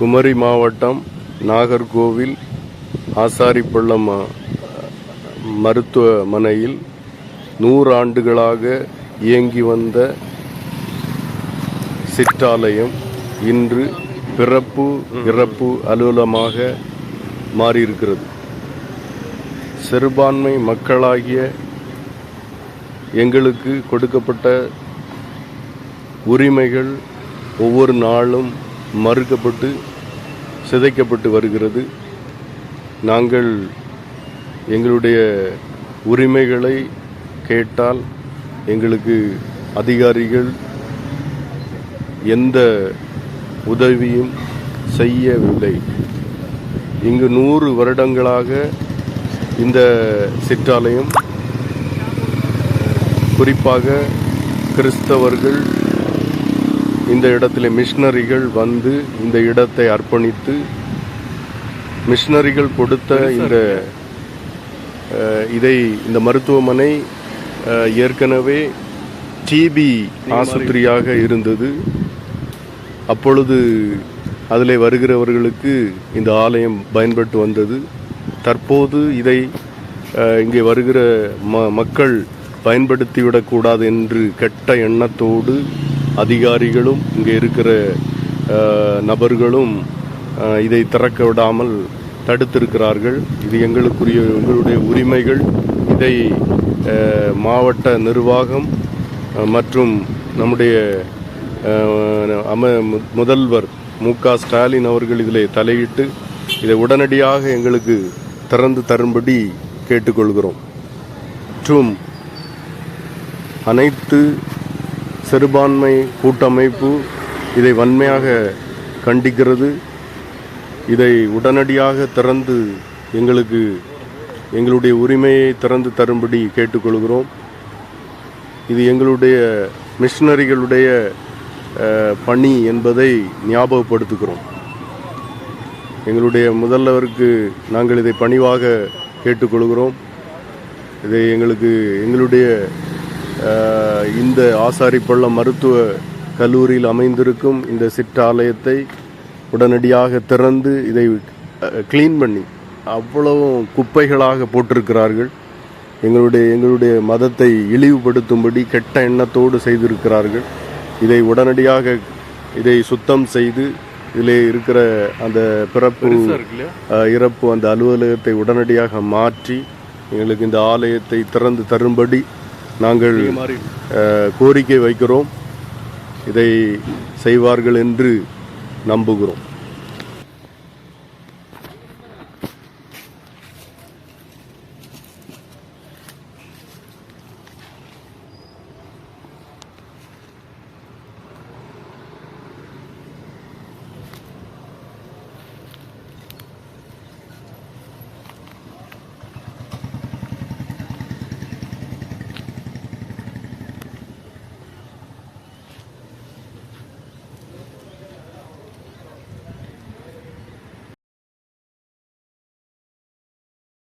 குமரி மாவட்டம் நாகர்கோவில் ஆசாரிப்பள்ளம் மருத்துவமனையில் நூறு ஆண்டுகளாக இயங்கி வந்த சிற்றாலயம் இன்று பிறப்பு இறப்பு அலுவலமாக மாறியிருக்கிறது. சிறுபான்மை மக்களாகிய எங்களுக்கு கொடுக்கப்பட்ட உரிமைகள் ஒவ்வொரு நாளும் மறுக்கப்பட்டு சிதைக்கப்பட்டு வருகிறது. நாங்கள் எங்களுடைய உரிமைகளை கேட்டால் எங்களுக்கு அதிகாரிகள் எந்த உதவியும் செய்யவில்லை. இங்கு நூறு வருடங்களாக இந்த சிற்றாலயம் குறிப்பாக கிறிஸ்தவர்கள் இந்த இடத்துல மிஷனரிகள் வந்து இந்த இடத்தை அர்ப்பணித்து மிஷனரிகள் கொடுத்த இந்த இதை இந்த மருத்துவமனை ஏற்கனவே டிபி ஆஸ்பத்திரியாக இருந்தது. அப்பொழுது அதில் வருகிறவர்களுக்கு இந்த ஆலயம் பயன்பட்டு வந்தது. தற்போது இதை இங்கே வருகிற ம மக்கள் பயன்படுத்திவிடக்கூடாது என்று கெட்ட எண்ணத்தோடு அதிகாரிகளும் இங்கே இருக்கிற நபர்களும் இதை திறக்க விடாமல் தடுத்திருக்கிறார்கள். இது எங்களுக்குரிய எங்களுடைய உரிமைகள். இதை மாவட்ட நிர்வாகம் மற்றும் நம்முடைய அம முதல்வர் மு க ஸ்டாலின் அவர்கள் இதில் தலையிட்டு இதை உடனடியாக எங்களுக்கு திறந்து தரும்படி கேட்டுக்கொள்கிறோம். மற்றும் அனைத்து சிறுபான்மை கூட்டமைப்பு இதை வன்மையாக கண்டிக்கிறது. இதை உடனடியாக திறந்து எங்களுக்கு எங்களுடைய உரிமையை திறந்து தரும்படி கேட்டுக்கொள்கிறோம். இது எங்களுடைய மிஷினரிகளுடைய பணி என்பதை ஞாபகப்படுத்துகிறோம். எங்களுடைய முதல்வருக்கு நாங்கள் இதை பணிவாக கேட்டுக்கொள்கிறோம். இதை எங்களுக்கு எங்களுடைய இந்த ஆசாரிப்பள்ளம் மருத்துவ கல்லூரியில் அமைந்திருக்கும் இந்த சிற்றாலயத்தை உடனடியாக திறந்து இதை க்ளீன் பண்ணி அவ்வளவும் குப்பைகளாக போட்டிருக்கிறார்கள். எங்களுடைய எங்களுடைய மதத்தை இழிவுபடுத்தும்படி கெட்ட எண்ணத்தோடு செய்திருக்கிறார்கள். இதை உடனடியாக இதை சுத்தம் செய்து இதில் இருக்கிற அந்த பிறப்பு இறப்பு அந்த அலுவலகத்தை உடனடியாக மாற்றி எங்களுக்கு இந்த ஆலயத்தை திறந்து தரும்படி நாங்கள் கோரிக்கை வைக்கிறோம். இதை செய்வார்கள் என்று நம்புகிறோம்.